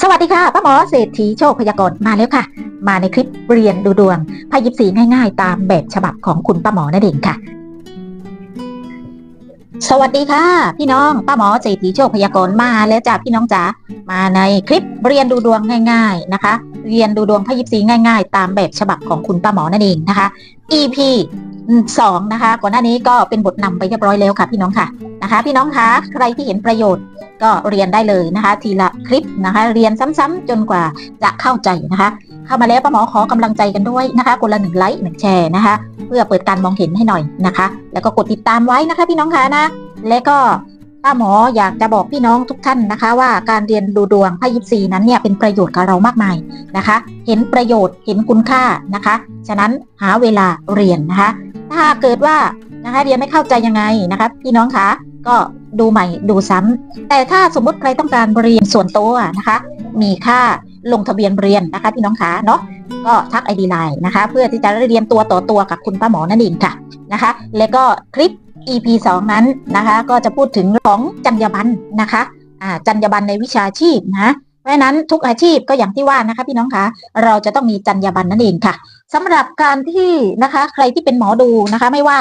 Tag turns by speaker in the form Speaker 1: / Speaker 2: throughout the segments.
Speaker 1: สวัสดีค่ะป้าหมอเศรษฐีโชคพยากรณ์มาแล้วค่ะ มาในคลิปเรียนดูดวงไพ่ยิปซีง่าย ๆ ตามแบบฉบับของคุณป้าหมอนั่นเองค่ะ สวัสดีค่ะ พี่น้องป้าหมอเศรษฐีโชคพยากรณ์มาแล้วจ้าพี่น้องจ๋ามาในคลิปเรียนดูดวงง่าย ๆนะคะ เรียนดูดวงไพ่ยิปซีง่าย ๆ ตามแบบฉบับของคุณป้าหมอนั่นเองนะคะ EP สองนะคะ ก่อนหน้านี้ก็เป็นบทนำไปเรียบร้อยแล้วค่ะพี่น้องค่ะนะคะ พี่น้องคะใครที่เห็นประโยชน์ก็เรียนได้เลยนะคะ ทีละคลิปนะคะ เรียนซ้ำๆจนกว่าจะเข้าใจนะคะ เข้ามาแล้วป้าหมอขอกำลังใจกันด้วยนะคะคนละหนึ่งไลค์หนึ่งแชร์นะคะ เพื่อเปิดการมองเห็นให้หน่อยนะคะ แล้วก็กดติดตามไว้นะคะ พี่น้องคะนะ และก็ ป้าหมออยากจะบอกพี่น้องทุกท่านนะคะ ว่าการเรียนดูดวงไพ่ยิปซีนั้นเนี่ยเป็นประโยชน์กับเรามากมายนะคะ เห็นประโยชน์เห็นคุณค่านะคะ ฉะนั้นหาเวลาเรียนนะคะ ถ้าเกิดว่านะคะเรียนไม่เข้าใจยังไงนะคะ พี่น้องคะก็ดูใหม่ดูซ้ำแต่ถ้าสมมติใครต้องการเรียนส่วนตัวนะคะ มีค่าลงทะเบียนเรียนนะคะ พี่น้องคะเนาะก็ทักไอดีไลน์นะคะ เพื่อที่จะได้เรียนตัวต่อตัวกับคุณป้าหมอนั่นเองค่ะนะคะ แล้วก็คลิป EP 2 นั้นนะคะก็จะพูดถึงของจรรยาบรรณนะคะอ่าจรรยาบรรณในวิชาชีพนะเพราะนั้นทุกอาชีพก็อย่างที่ว่านะคะพี่น้องคะเราจะต้องมีจรรยาบรรณนั่นเองค่ะสำหรับการที่นะคะใครที่เป็นหมอดูนะคะไม่ว่า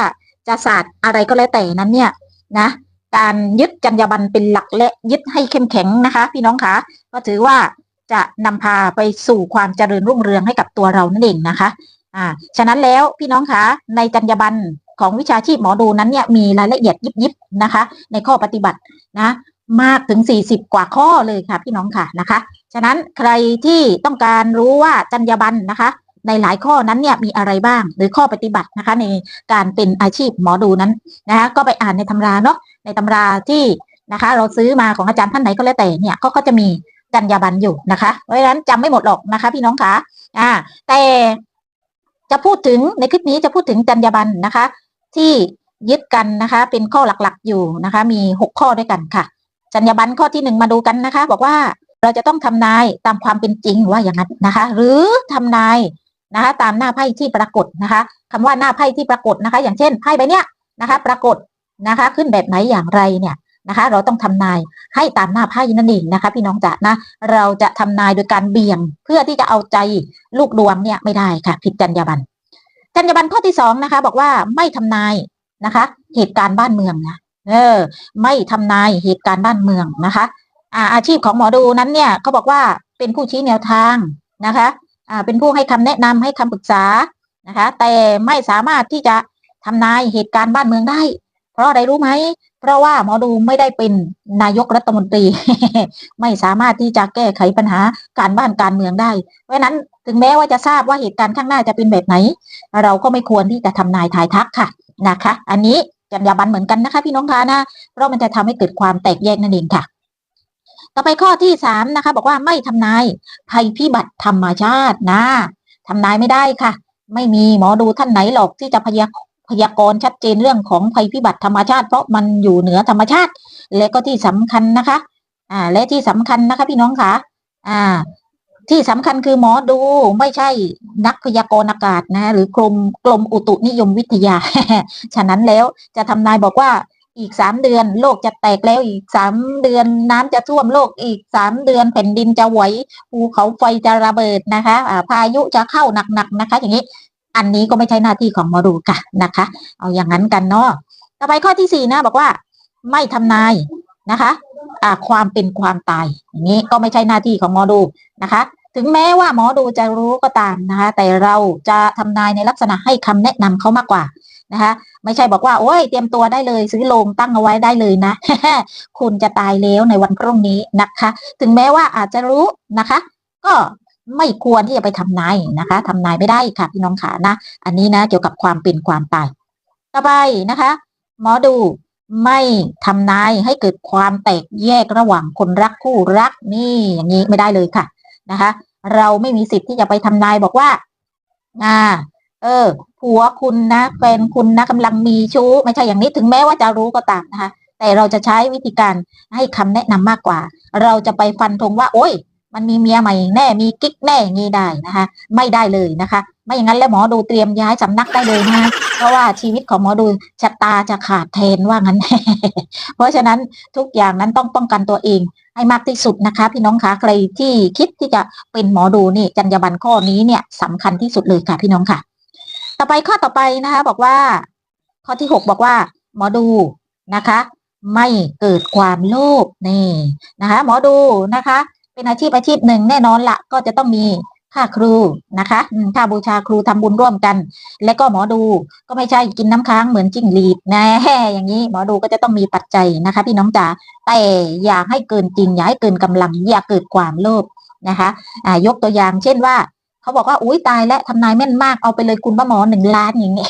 Speaker 1: จะศาสตร์อะไรก็แล้วแต่นั้นเนี่ยนะการยึดจรรยาบรรณเป็นหลักและยึดให้เข้มแข็งนะคะ พี่น้องคะก็ถือว่าจะนำพาไปสู่ความเจริญรุ่งเรืองให้กับตัวเรานั่นเองนะคะอ่าฉะนั้นแล้วพี่น้องคะในจรรยาบรรณ ของวิชาชีพหมอดูนั้นเนี่ยมีรายละเอียดยิบยิบนะคะ ในข้อปฏิบัตินะมากถึง 40 กว่าข้อเลยค่ะพี่น้องค่ะนะคะ ฉะนั้นใครที่ต้องการรู้ว่าจรรยาบรรณนะคะ ในหลายข้อนั้นเนี่ยมีอะไรบ้าง หรือข้อปฏิบัตินะคะ ในการเป็นอาชีพหมอดูนั้นนะคะก็ไปอ่านในตำราเนาะในตำราที่นะคะ เราซื้อมาของอาจารย์ท่านไหนก็แล้วแต่เนี่ยก็ก็จะมีจรรยาบรรณอยู่นะคะเพราะฉะนั้นจำไม่หมดหรอกนะคะ พี่น้องคะอ่าแต่จะพูดถึงในคลิปนี้จะพูดถึงจรรยาบรรณนะคะ ที่ยึดกันนะคะ เป็นข้อหลักๆอยู่นะคะ มีหกข้อด้วยกันค่ะ จรรยาบรรณข้อที่หนึ่งมาดูกันนะคะ บอกว่าเราจะต้องทำนายตามความเป็นจริงว่าอย่างนั้นนะคะ หรือทำนายนะคะ ตามหน้าไพ่ที่ปรากฏนะคะคำว่าหน้าไพ่ที่ปรากฏนะคะ อย่างเช่นไพ่ใบเนี้ยนะคะ ปรากฏนะคะ ขึ้นแบบไหนอย่างไรเนี่ยนะคะ เราต้องทำนายให้ตามหน้าไพ่นั่นเองนะคะ พี่น้องจ๋านะ เราจะทำนายโดยการเบี่ยงเพื่อที่จะเอาใจลูกดวงเนี่ยไม่ได้ค่ะ ผิดจรรยาบรรณ จรรยาบรรณข้อที่สองนะคะ บอกว่าไม่ทำนายนะคะ เหตุการณ์บ้านเมืองนะเออ ไม่ทำนายเหตุการณ์บ้านเมืองนะคะอาอาชีพของหมอดูนั้นเนี่ยเขาบอกว่าเป็นผู้ชี้แนวทางนะคะอ่าเป็นผู้ให้คำแนะนำให้คำปรึกษานะคะ แต่ไม่สามารถที่จะทำนายเหตุการณ์บ้านเมืองได้ เพราะอะไรรู้ไหม เพราะว่าหมอดูไม่ได้เป็นนายกรัฐมนตรี ไม่สามารถที่จะแก้ไขปัญหาการบ้านการเมืองได้ เพราะนั้นถึงแม้ว่าจะทราบว่าเหตุการณ์ข้างหน้าจะเป็นแบบไหน เราก็ไม่ควรที่จะทำนายทายทักค่ะนะคะ อันนี้จรรยาบรรณเหมือนกันนะคะพี่น้องคะนะเพราะมันจะทำให้เกิดความแตกแยกนั่นเองค่ะ ต่อไปข้อที่สามนะคะ บอกว่าไม่ทำนายภัยพิบัติธรรมชาตินะทำนายไม่ได้ค่ะ ไม่มีหมอดูท่านไหนหรอกที่จะพยา พยากรณ์ชัดเจนเรื่องของภัยพิบัติธรรมชาติ เพราะมันอยู่เหนือธรรมชาติ และก็ที่สำคัญนะคะอ่าและที่สำคัญนะคะพี่น้องคะอ่าที่สำคัญคือหมอดูไม่ใช่นักพยากรณ์อากาศนะหรือกรมกรมอุตุนิยมวิทยา ฉะนั้นแล้วจะทำนายบอกว่าอีกสามเดือนโลกจะแตกแล้วอีกสามเดือนน้ำจะท่วมโลกอีกสามเดือนแผ่นดินจะไหวภูเขาไฟจะระเบิดนะคะอ่าพายุจะเข้าหนักๆนะคะ อย่างนี้ อันนี้ก็ไม่ใช่หน้าที่ของหมอดูค่ะนะคะ เอาอย่างนั้นกันเนาะต่อไปข้อที่สี่นะบอกว่า ไม่ทำนายนะคะอ่าความเป็นความตายอย่างนี้ก็ไม่ใช่หน้าที่ของหมอดูนะคะ ถึงแม้ว่าหมอดูจะรู้ก็ตามนะคะ แต่เราจะทำนายในลักษณะให้คำแนะนำเขามากกว่านะคะไม่ใช่บอกว่าโอ้ยเตรียมตัวได้เลยซื้อโลงตั้งเอาไว้ได้เลยนะ คุณจะตายแล้วในวันพรุ่งนี้นะคะ ถึงแม้ว่าอาจจะรู้นะคะ ก็ ไม่ควรที่จะไปทำนายนะคะทำนายไม่ได้ค่ะพี่น้องขานะ อันนี้นะเกี่ยวกับความเป็นความตายต่อไปนะคะ หมอดูไม่ทำนายให้เกิดความแตกแยกระหว่างคนรักคู่รักนี่อย่างนี้ไม่ได้เลยค่ะนะคะ เราไม่มีสิทธิ์ที่จะไปทำนายบอกว่า อ่า เออผัวคุณนะแฟนคุณนะกำลังมีชู้ไม่ใช่อย่างนี้ถึงแม้ว่าจะรู้ก็ตามนะคะ แต่เราจะใช้วิธีการให้คำแนะนำมากกว่า เราจะไปฟันธงว่า โอ้ย มันมีเมียใหม่แน่มีกิ๊กแน่อย่างนี้ได้นะคะ ไม่ได้เลยนะคะ ไม่อย่างนั้นแล้วหมอดูเตรียมย้ายสำนักได้เลยนะเพราะว่าชีวิตของหมอดูชะตาจะขาดเทนว่างั้น เพราะฉะนั้นทุกอย่างนั้นต้องป้องกันตัวเองให้มากที่สุดนะคะ พี่น้องคะใครที่คิดที่จะเป็นหมอดูนี่จรรยาบรรณข้อนี้เนี่ยสำคัญที่สุดเลยค่ะ พี่น้องค่ะ ต่อไปข้อต่อไปนะคะ บอกว่า ข้อที่หกบอกว่า หมอดูนะคะ ไม่เกิดความโลภนี่นะคะ หมอดูนะคะ เป็นอาชีพอาชีพหนึ่งแน่นอนละก็จะต้องมีค่าครูนะคะค่าบูชาครูทำบุญร่วมกัน และก็หมอดูก็ไม่ใช่กินน้ำค้างเหมือนจิ้งหรีดนะอย่างนี้หมอดูก็จะต้องมีปัจจัยนะคะ พี่น้องจ๋าแต่อย่าให้เกินจริง อย่าให้เกินกำลัง อย่าเกิดความโลภนะคะอ่ายกตัวอย่าง เช่นว่า เขาบอกว่าอุ้ยตายและทำนายแม่นมากเอาไปเลยคุณป้าหมอหนึ่งล้านอย่างนี้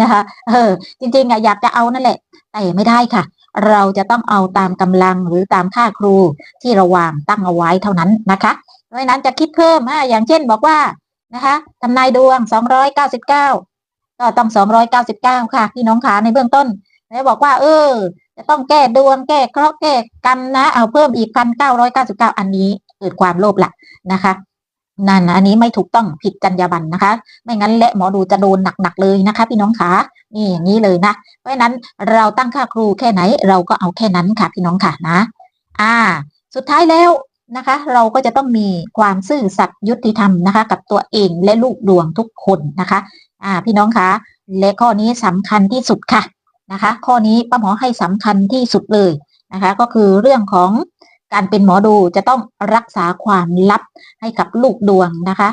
Speaker 1: นะคะ เออ จริงๆอะอยากจะเอานั่นแหละ แต่ไม่ได้ค่ะ เราจะต้องเอาตามกำลังหรือตามค่าครูที่เราวางตั้งเอาไว้เท่านั้นนะคะเพราะฉะนั้นจะคิดเพิ่มอ่าอย่างเช่นบอกว่านะคะทำนายดวง 299 ก็ต้อง 299 ค่ะพี่น้องขาในเบื้องต้นแล้วบอกว่า เออ จะต้องแก้ดวงแก้เคราะห์แก้กรรมนะ เอาเพิ่มอีก 1,999 อันนี้เกิดความโลภละนะคะ นั่นอันนี้ไม่ถูกต้องผิดจรรยาบรรณนะคะ ไม่งั้นและหมอดูจะโดนหนักๆเลยนะคะ พี่น้องขานี่อย่างนี้เลยนะเพราะนั้นเราตั้งค่าครูแค่ไหน เราก็เอาแค่นั้นค่ะ พี่น้องค่ะนะ อ่า สุดท้ายแล้วนะคะ เราก็จะต้องมีความซื่อสัตย์ยุติธรรมนะคะ กับตัวเองและลูกดวงทุกคนนะคะ อ่า พี่น้องคะและข้อนี้สำคัญที่สุดค่ะนะคะ ข้อนี้ป้าหมอให้สำคัญที่สุดเลยนะคะ ก็คือเรื่องของ การเป็นหมอดูจะต้องรักษาความลับให้กับลูกดวงนะคะ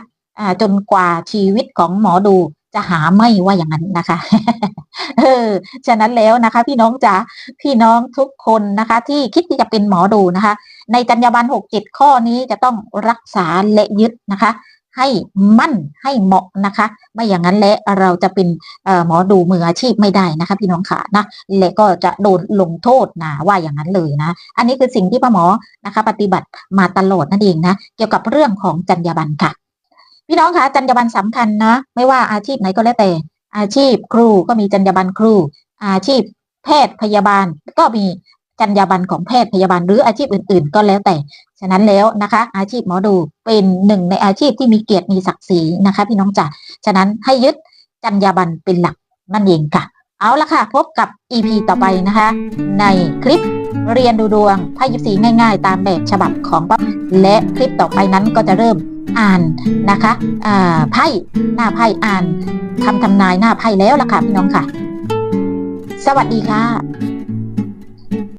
Speaker 1: จนกว่าชีวิตของหมอดูจะหาไม่ว่าอย่างนั้นนะคะ เออ ฉะนั้นแล้วนะคะ พี่น้องจ๋า พี่น้องทุกคนนะคะ ที่คิดที่จะเป็นหมอดูนะคะ ในจรรยาบรรณหกเจ็ดข้อนี้จะต้องรักษาและยึดนะคะ ให้มั่นให้เหมาะนะคะ ไม่อย่างนั้นและเราจะเป็นหมอดูมืออาชีพไม่ได้นะคะ พี่น้องค่ะนะและก็จะโดนลงโทษนะว่าอย่างนั้นเลยนะ อันนี้คือสิ่งที่ป้าหมอนะคะ ปฏิบัติมาตลอดนั่นเองนะ เกี่ยวกับเรื่องของจรรยาบรรณค่ะ พี่น้องคะจรรยาบรรณสำคัญนะ ไม่ว่าอาชีพไหนก็แล้วแต่ อาชีพครูก็มีจรรยาบรรณครู อาชีพแพทย์พยาบาลก็มี จรรยาบรรณของแพทย์พยาบาลหรืออาชีพอื่น ๆ ก็แล้วแต่ ฉะนั้นแล้วนะคะ อาชีพหมอดูเป็นหนึ่งในอาชีพที่มีเกียรติมีศักดิ์ศรีนะคะ พี่น้องจ๋าฉะนั้นให้ยึดจรรยาบรรณเป็นหลักนั่นเองค่ะ เอาละค่ะ พบกับ EP ต่อไปนะคะ ในคลิปเรียนดูดวงไพ่ยิปซีง่าย ๆ ตามแบบฉบับของป๊อปและคลิปต่อไปนั้นก็จะเริ่มอ่านนะคะอ่าไพ่หน้าไพ่อ่านคำทำนายหน้าไพ่แล้วล่ะค่ะพี่น้องค่ะ สวัสดีค่ะ